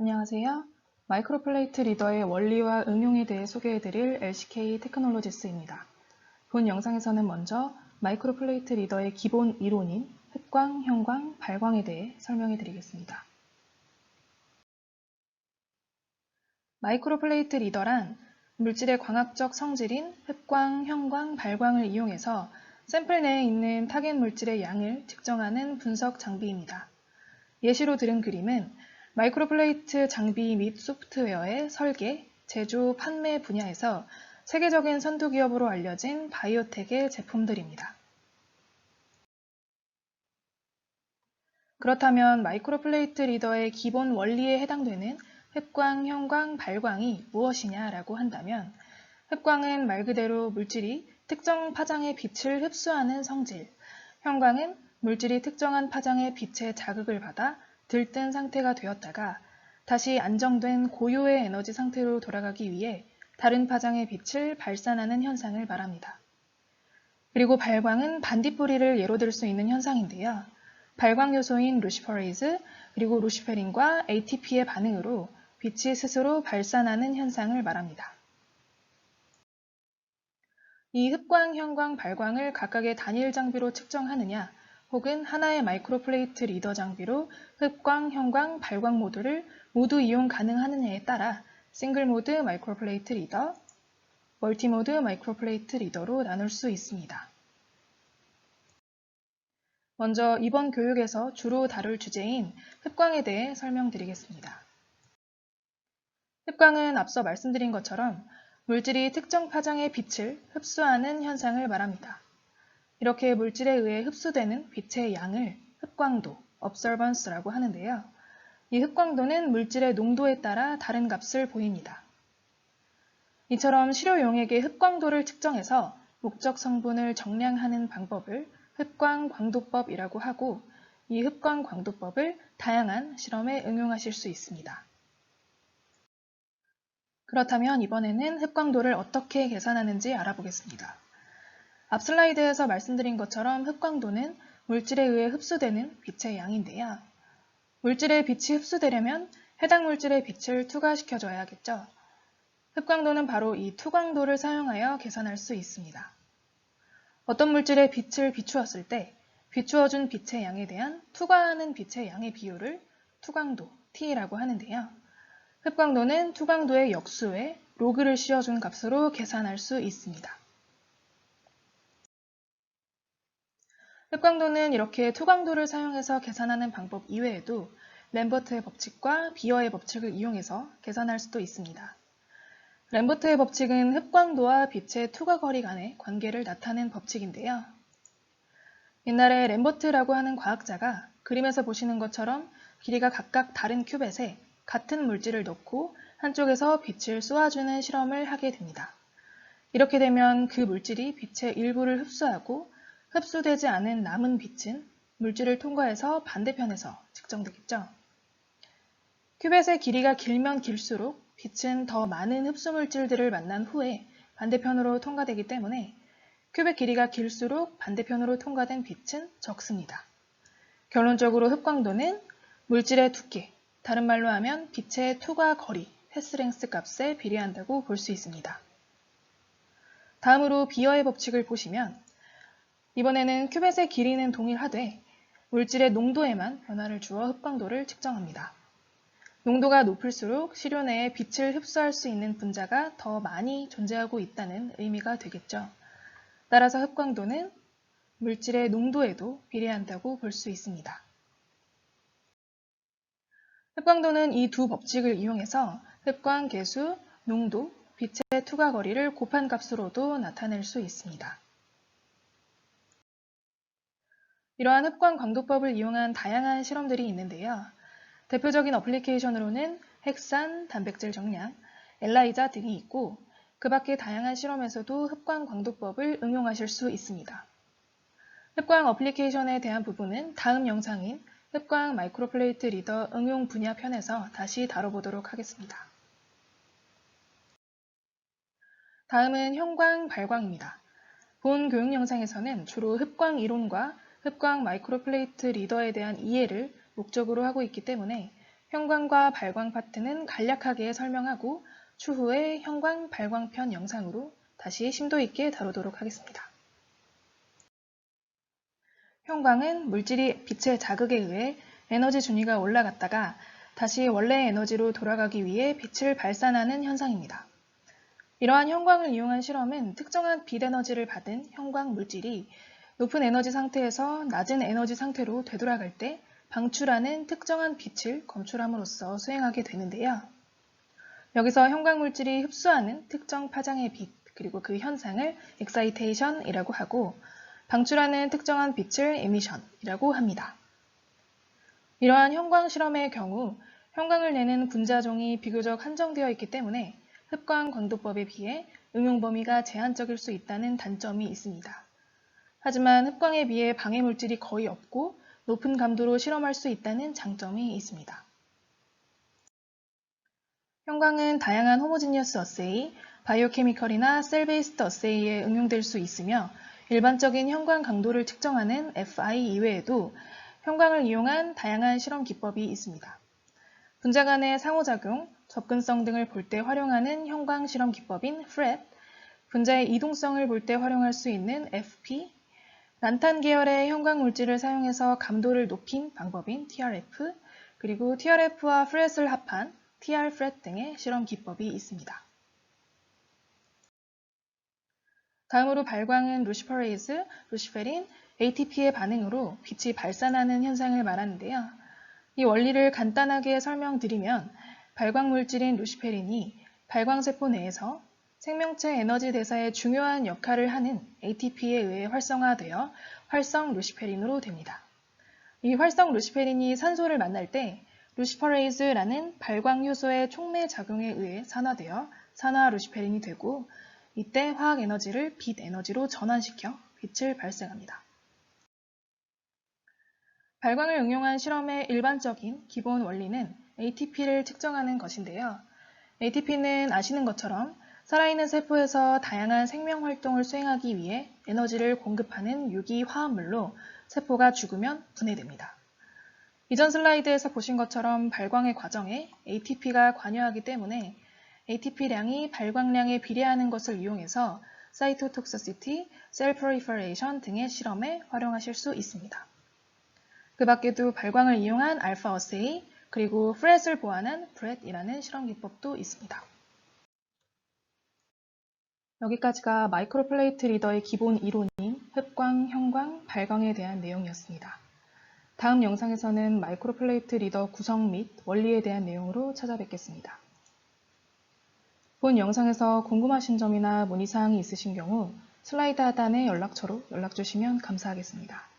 안녕하세요. 마이크로플레이트 리더의 원리와 응용에 대해 소개해드릴 LCK 테크놀로지스입니다. 본 영상에서는 먼저 마이크로플레이트 리더의 기본 이론인 흡광, 형광, 발광에 대해 설명해드리겠습니다. 마이크로플레이트 리더란 물질의 광학적 성질인 흡광, 형광, 발광을 이용해서 샘플 내에 있는 타겟 물질의 양을 측정하는 분석 장비입니다. 예시로 들은 그림은 마이크로플레이트 장비 및 소프트웨어의 설계, 제조, 판매 분야에서 세계적인 선두 기업으로 알려진 바이오텍의 제품들입니다. 그렇다면 마이크로플레이트 리더의 기본 원리에 해당되는 흡광, 형광, 발광이 무엇이냐라고 한다면 흡광은 말 그대로 물질이 특정 파장의 빛을 흡수하는 성질, 형광은 물질이 특정한 파장의 빛의 자극을 받아 들뜬 상태가 되었다가 다시 안정된 고요의 에너지 상태로 돌아가기 위해 다른 파장의 빛을 발산하는 현상을 말합니다. 그리고 발광은 반딧불이를 예로 들 수 있는 현상인데요. 발광 요소인 루시퍼레이즈 그리고 루시페린과 ATP의 반응으로 빛이 스스로 발산하는 현상을 말합니다. 이 흡광, 형광, 발광을 각각의 단일 장비로 측정하느냐 혹은 하나의 마이크로플레이트 리더 장비로 흡광, 형광, 발광 모드를 모두 이용 가능하느냐에 따라 싱글 모드 마이크로플레이트 리더, 멀티 모드 마이크로플레이트 리더로 나눌 수 있습니다. 먼저 이번 교육에서 주로 다룰 주제인 흡광에 대해 설명드리겠습니다. 흡광은 앞서 말씀드린 것처럼 물질이 특정 파장의 빛을 흡수하는 현상을 말합니다. 이렇게 물질에 의해 흡수되는 빛의 양을 흡광도, observance라고 하는데요. 이 흡광도는 물질의 농도에 따라 다른 값을 보입니다. 이처럼 실효 용액의 흡광도를 측정해서 목적 성분을 정량하는 방법을 흡광 광도법이라고 하고 이 흡광 광도법을 다양한 실험에 응용하실 수 있습니다. 그렇다면 이번에는 흡광도를 어떻게 계산하는지 알아보겠습니다. 앞 슬라이드에서 말씀드린 것처럼 흡광도는 물질에 의해 흡수되는 빛의 양인데요. 물질의 빛이 흡수되려면 해당 물질의 빛을 투과시켜줘야겠죠. 흡광도는 바로 이 투광도를 사용하여 계산할 수 있습니다. 어떤 물질의 빛을 비추었을 때 비추어준 빛의 양에 대한 투과하는 빛의 양의 비율을 투광도, T라고 하는데요. 흡광도는 투광도의 역수에 로그를 씌워준 값으로 계산할 수 있습니다. 흡광도는 이렇게 투광도를 사용해서 계산하는 방법 이외에도 램버트의 법칙과 비어의 법칙을 이용해서 계산할 수도 있습니다. 램버트의 법칙은 흡광도와 빛의 투과 거리 간의 관계를 나타낸 법칙인데요. 옛날에 램버트라고 하는 과학자가 그림에서 보시는 것처럼 길이가 각각 다른 큐벳에 같은 물질을 넣고 한쪽에서 빛을 쏘아주는 실험을 하게 됩니다. 이렇게 되면 그 물질이 빛의 일부를 흡수하고 흡수되지 않은 남은 빛은 물질을 통과해서 반대편에서 측정되겠죠. 큐벳의 길이가 길면 길수록 빛은 더 많은 흡수 물질들을 만난 후에 반대편으로 통과되기 때문에 큐벳 길이가 길수록 반대편으로 통과된 빛은 적습니다. 결론적으로 흡광도는 물질의 두께, 다른 말로 하면 빛의 투과 거리, 패스랭스 값에 비례한다고 볼 수 있습니다. 다음으로 비어의 법칙을 보시면 이번에는 큐벳의 길이는 동일하되 물질의 농도에만 변화를 주어 흡광도를 측정합니다. 농도가 높을수록 시료 내에 빛을 흡수할 수 있는 분자가 더 많이 존재하고 있다는 의미가 되겠죠. 따라서 흡광도는 물질의 농도에도 비례한다고 볼 수 있습니다. 흡광도는 이 두 법칙을 이용해서 흡광 개수, 농도, 빛의 투과 거리를 곱한 값으로도 나타낼 수 있습니다. 이러한 흡광 광도법을 이용한 다양한 실험들이 있는데요. 대표적인 어플리케이션으로는 핵산, 단백질 정량, 엘라이자 등이 있고 그 밖의 다양한 실험에서도 흡광 광도법을 응용하실 수 있습니다. 흡광 어플리케이션에 대한 부분은 다음 영상인 흡광 마이크로플레이트 리더 응용 분야 편에서 다시 다뤄보도록 하겠습니다. 다음은 형광 발광입니다. 본 교육 영상에서는 주로 흡광 이론과 흡광 마이크로플레이트 리더에 대한 이해를 목적으로 하고 있기 때문에 형광과 발광 파트는 간략하게 설명하고 추후에 형광, 발광편 영상으로 다시 심도 있게 다루도록 하겠습니다. 형광은 물질이 빛의 자극에 의해 에너지 준위가 올라갔다가 다시 원래의 에너지로 돌아가기 위해 빛을 발산하는 현상입니다. 이러한 형광을 이용한 실험은 특정한 빛 에너지를 받은 형광 물질이 높은 에너지 상태에서 낮은 에너지 상태로 되돌아갈 때 방출하는 특정한 빛을 검출함으로써 수행하게 되는데요. 여기서 형광 물질이 흡수하는 특정 파장의 빛, 그리고 그 현상을 excitation이라고 하고 방출하는 특정한 빛을 emission이라고 합니다. 이러한 형광 실험의 경우 형광을 내는 분자종이 비교적 한정되어 있기 때문에 흡광 광도법에 비해 응용 범위가 제한적일 수 있다는 단점이 있습니다. 하지만 흡광에 비해 방해 물질이 거의 없고 높은 감도로 실험할 수 있다는 장점이 있습니다. 형광은 다양한 호모지니어스 어세이, 바이오케미컬이나 셀 베이스드 어세이에 응용될 수 있으며 일반적인 형광 강도를 측정하는 FI 이외에도 형광을 이용한 다양한 실험 기법이 있습니다. 분자 간의 상호작용, 접근성 등을 볼 때 활용하는 형광 실험 기법인 FRET, 분자의 이동성을 볼 때 활용할 수 있는 FP, 란탄 계열의 형광 물질을 사용해서 감도를 높인 방법인 TRF, 그리고 TRF와 FRET을 합한 TR FRET 등의 실험 기법이 있습니다. 다음으로 발광은 루시퍼레이즈, 루시페린, ATP의 반응으로 빛이 발산하는 현상을 말하는데요. 이 원리를 간단하게 설명드리면 발광 물질인 루시페린이 발광세포 내에서 생명체 에너지 대사에 중요한 역할을 하는 ATP에 의해 활성화되어 활성 루시페린으로 됩니다. 이 활성 루시페린이 산소를 만날 때 루시퍼레이즈라는 발광 효소의 촉매 작용에 의해 산화되어 산화 루시페린이 되고 이때 화학 에너지를 빛 에너지로 전환시켜 빛을 발생합니다. 발광을 응용한 실험의 일반적인 기본 원리는 ATP를 측정하는 것인데요. ATP는 아시는 것처럼 살아있는 세포에서 다양한 생명 활동을 수행하기 위해 에너지를 공급하는 유기 화합물로 세포가 죽으면 분해됩니다. 이전 슬라이드에서 보신 것처럼 발광의 과정에 ATP가 관여하기 때문에 ATP량이 발광량에 비례하는 것을 이용해서 사이토톡시시티, 셀 프로리퍼레이션 등의 실험에 활용하실 수 있습니다. 그 밖에도 발광을 이용한 알파 어세이, 그리고 프렛을 보완한 프렛이라는 실험 기법도 있습니다. 여기까지가 마이크로플레이트 리더의 기본 이론인 흡광, 형광, 발광에 대한 내용이었습니다. 다음 영상에서는 마이크로플레이트 리더 구성 및 원리에 대한 내용으로 찾아뵙겠습니다. 본 영상에서 궁금하신 점이나 문의사항이 있으신 경우 슬라이드 하단의 연락처로 연락 주시면 감사하겠습니다.